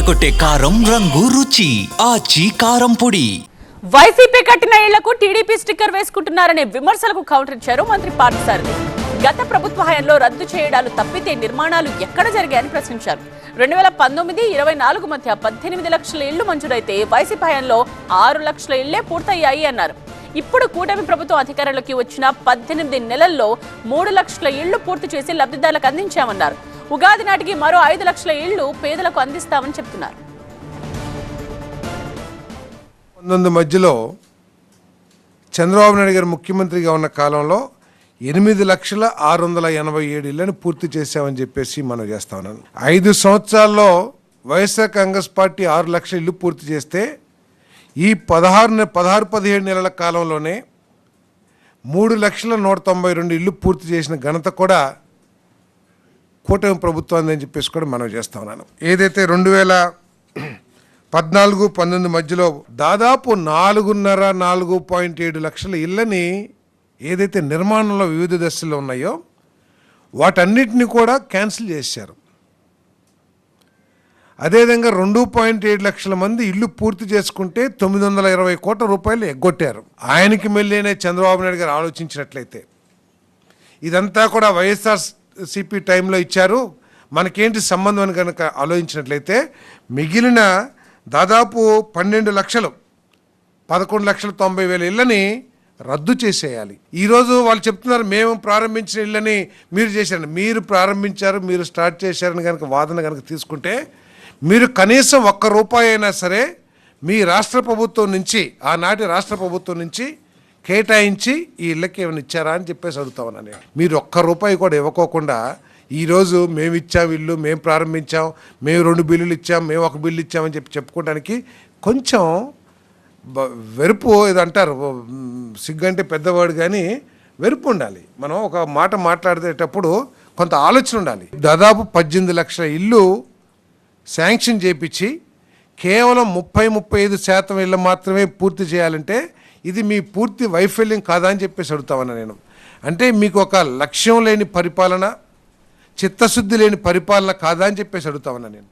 అదరగొట్టే కారం రంగు రుచి ఆచి కారం పొడి. వైసీపీ కట్టిన ఇళ్ళకు టీడీపీ స్టిక్కర్ వేసుకుంటున్నారనే విమర్శలకు కౌంటర్ ఇచ్చారు మంత్రి పార్థసారథి. గత ప్రభుత్వ హయాంలో రద్దు చేయడాలు తప్పితే నిర్మాణాలు ఎక్కడ జరిగాయని ప్రశ్నించారు. రెండు వేల పంతొమ్మిది ఇరవై నాలుగు మధ్య పద్దెనిమిది లక్షల ఇళ్ళు మంజూరైతే వైసీపీ హయాంలో ఆరు లక్షల ఇళ్ళే పూర్తయ్యాయి అన్నారు. ఇప్పుడు కూటమి ప్రభుత్వం అధికారంలోకి వచ్చిన పద్దెనిమిది నెలల్లో మూడు లక్షల ఇళ్ళు పూర్తి చేసి లబ్ధిదారులకు అందించామన్నారు. ఉగాది నాటికి మరో ఐదు లక్షల ఇళ్ళు పేదలకు అందిస్తామని చెప్తున్నారు పంతొమ్మిది మధ్యలో చంద్రబాబు నాయుడు గారు ముఖ్యమంత్రిగా ఉన్న కాలంలో ఎనిమిది లక్షల ఆరు వందల ఎనభై ఏడు ఇళ్ళను పూర్తి చేశామని చెప్పేసి మనం చేస్తా ఉన్నాను ఐదు సంవత్సరాల్లో వైఎస్ఆర్ కాంగ్రెస్ పార్టీ ఆరు లక్షల ఇల్లు పూర్తి చేస్తే ఈ పదహారు పదహారు పదిహేడు నెలల కాలంలోనే మూడు లక్షల నూట తొంభై రెండు ఇల్లు పూర్తి చేసిన ఘనత కూడా కూటమి ప్రభుత్వం అని చెప్పేసి కూడా మనం చేస్తా ఉన్నాను. ఏదైతే రెండు వేల పద్నాలుగు పంతొమ్మిది మధ్యలో దాదాపు నాలుగున్నర నాలుగు పాయింట్ ఏడు లక్షల ఇళ్ళని ఏదైతే నిర్మాణంలో వివిధ దశల్లో ఉన్నాయో వాటన్నిటిని కూడా క్యాన్సిల్ చేశారు. అదేవిధంగా రెండు పాయింట్ ఏడు లక్షల మంది ఇల్లు పూర్తి చేసుకుంటే తొమ్మిది వందల ఇరవై కోట్ల రూపాయలు ఎగ్గొట్టారు. ఆయనకి మెల్లినే చంద్రబాబు నాయుడు గారు ఆలోచించినట్లయితే. ఇదంతా కూడా వైఎస్ఆర్ సిపి టైంలో ఇచ్చారు. మనకేంటి సంబంధం అని కనుక ఆలోచించినట్లయితే మిగిలిన దాదాపు పన్నెండు లక్షలు పదకొండు లక్షల తొంభై వేల ఇళ్ళని రద్దు చేసేయాలి. ఈరోజు వాళ్ళు చెప్తున్నారు మేము ప్రారంభించిన ఇళ్ళని మీరు చేశారు మీరు ప్రారంభించారు మీరు స్టార్ట్ చేశారని కనుక వాదన కనుక తీసుకుంటే మీరు కనీసం ఒక్క రూపాయి అయినా సరే మీ రాష్ట్ర ప్రభుత్వం నుంచి ఆనాటి రాష్ట్ర ప్రభుత్వం నుంచి కేటాయించి ఈ ఇళ్ళకి ఏమైనా ఇచ్చారా అని చెప్పేసి అడుగుతా నేను. మీరు ఒక్క రూపాయి కూడా ఇవ్వకోకుండా ఈరోజు మేము ఇచ్చాం ఇల్లు మేము ప్రారంభించాం మేము రెండు బిల్లులు ఇచ్చాం మేము ఒక బిల్లు ఇచ్చామని చెప్పి చెప్పుకోవడానికి కొంచెం వెరుపు ఇది అంటారు సిగ్గు అంటే పెద్దవాడు కానీ వెరుపు ఉండాలి. మనం ఒక మాట మాట్లాడేటప్పుడు కొంత ఆలోచన ఉండాలి. దాదాపు పద్దెనిమిది లక్షల ఇల్లు శాంక్షన్ చేపించి కేవలం ముప్పై ముప్పై ఐదు శాతం ఇళ్ళు మాత్రమే పూర్తి చేయాలంటే ఇది మీ పూర్తి వైఫల్యం కాదా అని చెప్పేసి అడుగుతామన్నా నేను. అంటే మీకు ఒక లక్ష్యం లేని పరిపాలన చిత్తశుద్ధి లేని పరిపాలన కాదా అని చెప్పేసి అడుగుతామన్నా నేను.